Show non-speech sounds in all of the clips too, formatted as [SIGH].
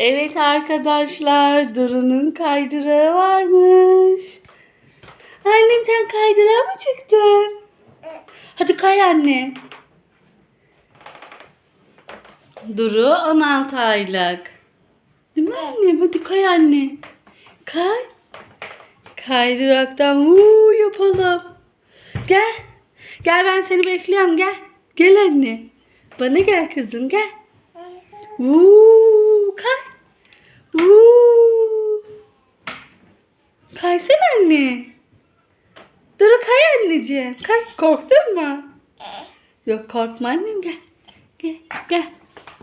Evet arkadaşlar Duru'nun kaydırağı varmış. Annem sen kaydırağa mı çıktın? Hadi kay anne. Duru 16 aylık. Değil mi annem? Hadi kay anne. Kay. Kaydıraktan uuu yapalım. Gel. Gel ben seni bekliyorum gel. Gel anne. Bana gel kızım gel. Uuu kay. Uuu. Kaysana anne. Dur kay anneciğim. Kay. Korktun mu? Yok korkma annem gel. Gel gel.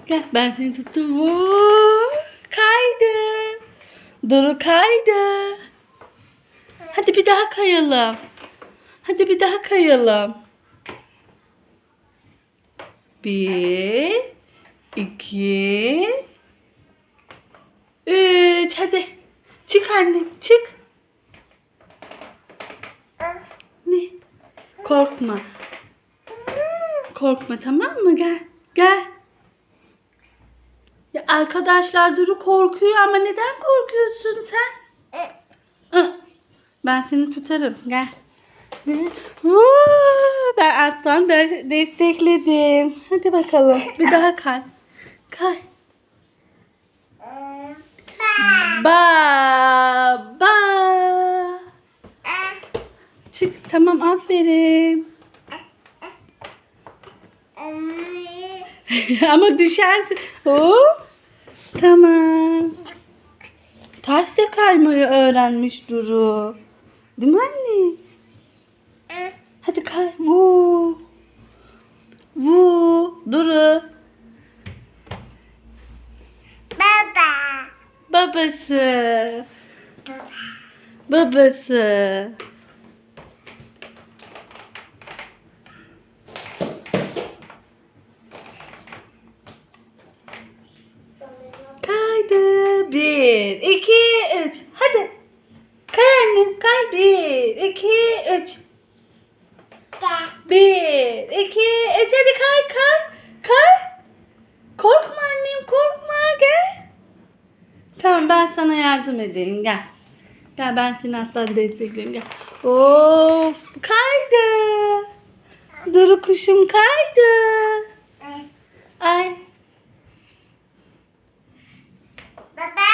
Gel ben seni tuttum. Uuu. Kaydı. Duru kaydı. Hadi bir daha kayalım. Hadi bir daha kayalım. Bir, iki, üç. Hadi. Çık annem, çık. Ne? Korkma. Korkma tamam mı? Gel. Gel. Ya arkadaşlar Duru korkuyor ama neden korkuyorsun sen? Ben seni tutarım. Gel. Ben alttan destekledim. Hadi bakalım. Bir daha kay. Kay. Ba ba. Çık tamam aferin. [LAUGHS] Ama düşersin. Oo. Tamam. Ters de kaymayı öğrenmiş Duru. Değil mi anne? Hadi kay. Vuu. Vuu. Duru. Baba. Babası. Babası. Kaydı. Bir, iki, üç. Hadi. Kay annem. Kay. Bir, iki, üç. Bir, iki, üç. Hadi kay, kay. Kay. Korkma annem, korkma. Gel. Tamam ben sana yardım edeyim. Gel. Gel ben seni alttan destekleyeyim. Gel. Of kaydı. Duru kuşum kaydı. Ay. Baba.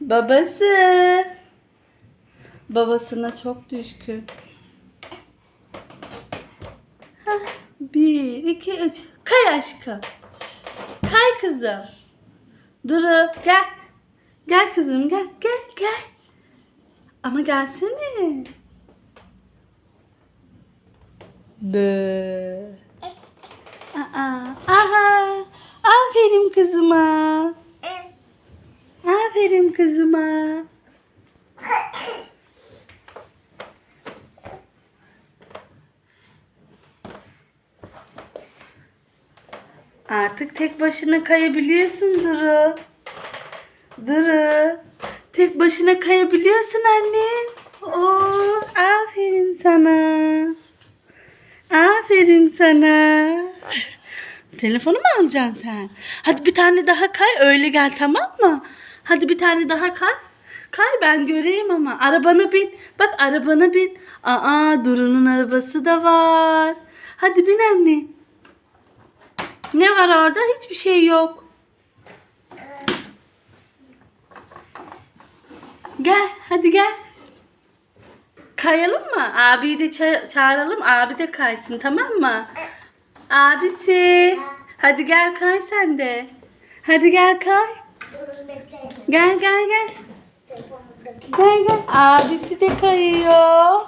Babası. Babasına çok düşkün. Hah, bir, iki, üç. Kay aşkım. Kay kızım. Duru gel. Gel kızım gel gel gel. Ama gelsene. Bö. Aa, aha. Aferin kızıma. Aferin kızıma. Artık tek başına kayabiliyorsun Duru. Duru. Tek başına kayabiliyorsun annem. Oo, aferin sana. Aferin sana. Telefonu mu alacaksın sen? Hadi bir tane daha kay öyle gel tamam mı? Hadi bir tane daha kay. Kay ben göreyim ama. Arabana bin. Bak arabana bin. Aa Duru'nun arabası da var. Hadi bin anne. Ne var orada? Hiçbir şey yok. Gel hadi gel. Kayalım mı? Abiyi de ça- çağıralım. Abi de kaysın tamam mı? Abisi. Hadi gel kay sen de. Hadi gel kay. Gel gel gel. Gel gel. Abisi de kayıyor.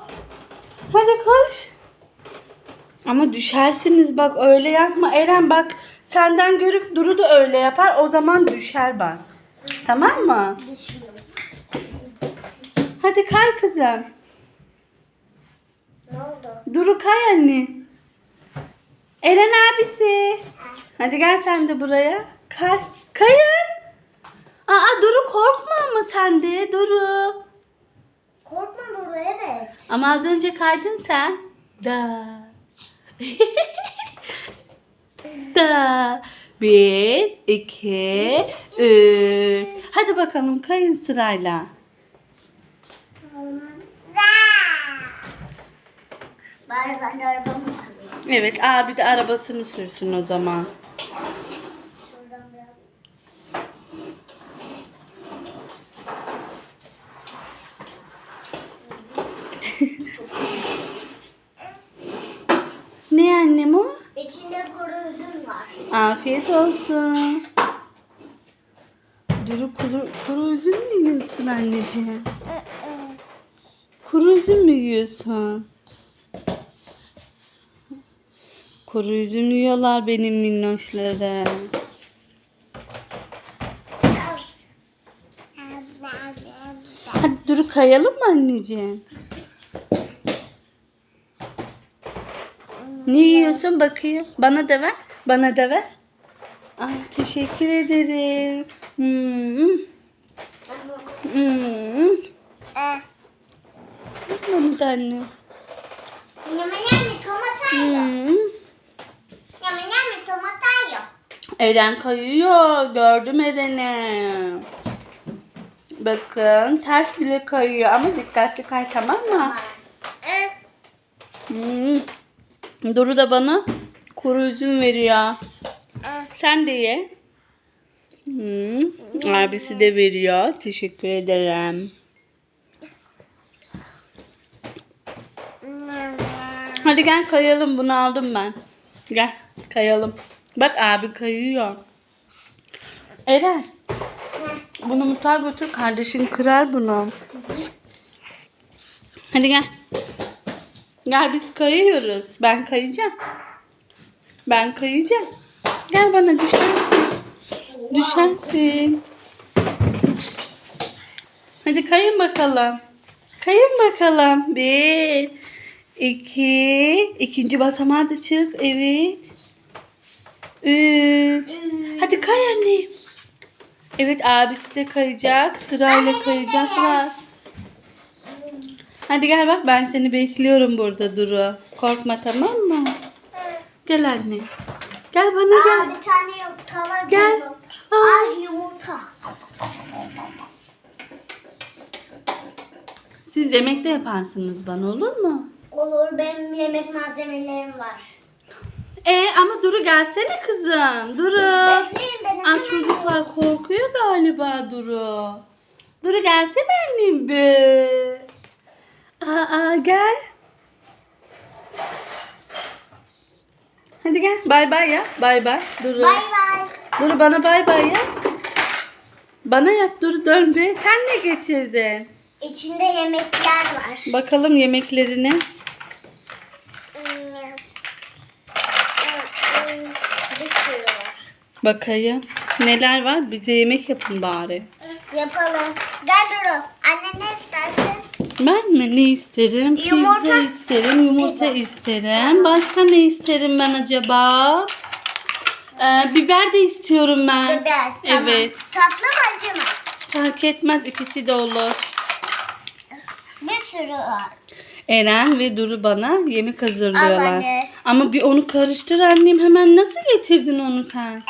Hadi koş. Ama düşersiniz bak öyle yapma. Eren bak senden görüp Duru da öyle yapar. O zaman düşer bak. Tamam mı? Düşüyorum. Hadi kay kızım. Ne oldu? Duru kay anne. Eren abisi. Hadi gel sen de buraya. Kay. Kayın. Aa Duru korkma ama sen de Duru. Korkma Duru evet. Ama az önce kaydın sen. Da. [LAUGHS] da. Bir, iki, üç. Hadi bakalım kayın sırayla. Bari ben de arabamı süreyim. Evet abi de arabasını sürsün o zaman. Şuradan biraz. [LAUGHS] Ne annem o? İçinde kuru üzüm var. Afiyet olsun. Duru kuru, kuru üzüm mü yiyorsun anneciğim? Kuru üzüm mü yiyorsun? Kuru üzüm yiyorlar benim minnoşlarım. Hadi Duru kayalım mı anneciğim? Ne yiyorsun bakayım? Bana da ver. Bana da ver. Ay teşekkür ederim. Hmm. Hmm. Da anne. Hmm. Eren kayıyor. Gördüm Eren'i. Bakın ters bile kayıyor ama dikkatli kay tamam mı? Hmm. Duru da bana kuru üzüm veriyor. Sen de ye. Hmm. Abisi de veriyor. Teşekkür ederim. Hadi gel kayalım. Bunu aldım ben. Gel kayalım. Bak abi kayıyor. Eren. Bunu mutfağa götür. Kardeşin kırar bunu. Hadi gel. Gel biz kayıyoruz. Ben kayacağım. Ben kayacağım. Gel bana düşersin. Düşersin. Hadi kayın bakalım. Kayın bakalım. Bir, iki, ikinci basamağa da çık. Evet. Üç. Hadi kay annem. Evet abisi de kayacak. Sırayla kayacaklar. Hadi gel bak ben seni bekliyorum burada Duru. Korkma tamam mı? Gel anne. Gel bana Aa, gel. bir tane yok. Tava Gel. buldum. Aa. Ay yumurta. Siz yemek de yaparsınız bana olur mu? Olur benim yemek malzemelerim var. E ama Duru gelsene kızım. Duru. Bekleyin beni. Aa, çocuklar korkuyor galiba Duru. Duru gelsene annem be. Aa, gel. Hadi gel. Bay bay ya. Bay bay. Duru. Bay bay. Duru bana bay bay ya. Bana yap Duru dön be. Sen ne getirdin? İçinde yemekler var. Bakalım yemeklerine. Bir sürü var. Bakayım. Neler var? Bize yemek yapın bari. Yapalım. Gel Duru. Anne ne istersin? Ben mi ne isterim? Yumurta. Pizza isterim, yumurta Pizza. isterim. Başka ne isterim ben acaba? Ee, biber de istiyorum ben. Biber. Tamam. Evet. Tatlı mı acı mı? Fark etmez ikisi de olur. Bir sürü var. Eren ve Duru bana yemek hazırlıyorlar. Al anne. Ama bir onu karıştır annem. Hemen nasıl getirdin onu sen?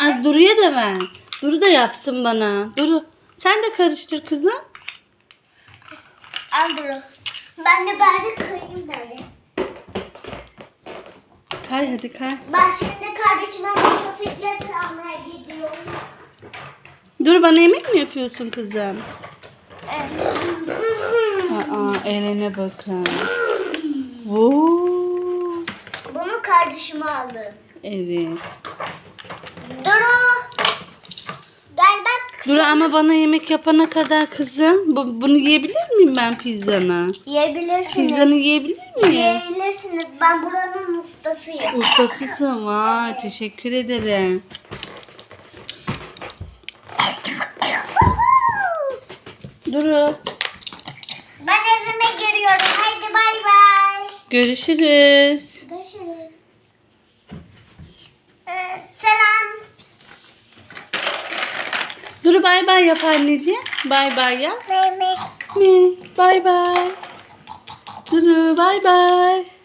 Az Duru'ya da ver. Duru da yapsın bana. Duru sen de karıştır kızım. Al Duru. Ben de bari kayayım böyle. Kay hadi kay. Ben şimdi kardeşime motosiklet almaya gidiyorum. Duru bana yemek mi yapıyorsun kızım? Evet. Aa, Eren'e bakın. Oo, Bunu kardeşime aldım. evet. Duru. Gel bak. Dur ama bana yemek yapana kadar kızım. Bu, bunu yiyebilir miyim ben pizzanı? Yiyebilirsiniz. Pizzanı yiyebilir miyim? Yiyebilirsiniz. Ben buranın ustasıyım. Ustasısın. Vay teşekkür ederim. Duru. Ben evime giriyorum. Haydi bay bay. Görüşürüz. Görüşürüz. Ee, selam. Duru bay bay yap anneciğim. Bay bay yap. Mehmet. Mi? Bay bay. Duru bay bay.